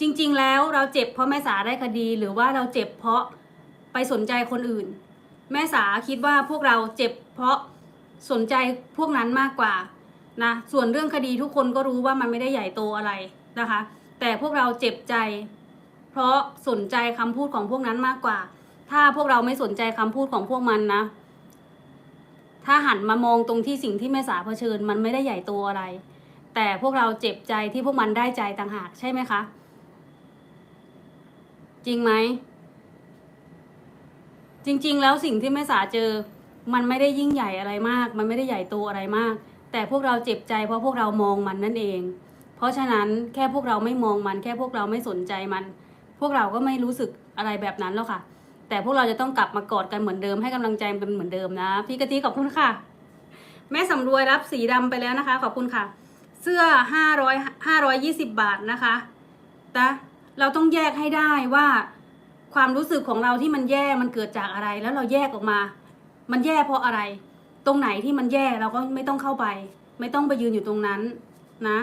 จริง ๆ แล้วเราเจ็บเพราะแม่สาได้คดี หรือว่าเราเจ็บเพราะไปสนใจคนอื่น แม่สาคิดว่าพวกเราเจ็บเพราะสนใจพวกนั้นมากกว่านะส่วนเรื่องคดีทุกคนก็รู้ว่ามันไม่ได้ใหญ่โตอะไรนะคะ แต่พวกเราเจ็บใจ เพราะสนใจคำพูดของพวกนั้นมากกว่า ถ้าพวกเราไม่สนใจคำพูดของพวกมันนะ ถ้าหันมามองตรงที่สิ่งที่แม่สาเผชิญ มันไม่ได้ใหญ่โตอะไร แต่พวกเราเจ็บใจที่พวกมันได้ใจต่างหากใช่ไหมคะ จริงไหม จริง ๆ แล้วสิ่งที่แม่สาเจอ มันไม่ได้ยิ่งใหญ่อะไรมาก มันไม่ได้ใหญ่โตอะไรมาก แต่พวกเราเจ็บใจเพราะพวกเรามองมันนั่นเอง เพราะฉะนั้นแค่พวกเราไม่มองมัน แค่พวกเราไม่สนใจมัน พวกเราก็ไม่รู้สึกอะไรแบบนั้นแล้วค่ะ แต่พวกเราจะต้องกลับมากอดกันเหมือนเดิมให้กำลังใจกันเหมือนเดิมนะ พี่กะทิขอบคุณค่ะ แม่สำรวยรับสีดำไปแล้วนะคะ ขอบคุณค่ะ เสื้อห้าร้อยห้าร้อยยี่สิบบาทนะคะนะเราต้องแยกให้ได้ว่าความรู้สึกของเราที่มันแย่มันเกิดจากอะไร แล้วเราแยกออกมา มันแย่เพราะอะไร ตรงไหนที่มันแย่เราก็ไม่ต้องเข้าไป ไม่ต้องไปยืนอยู่ตรงนั้นนะ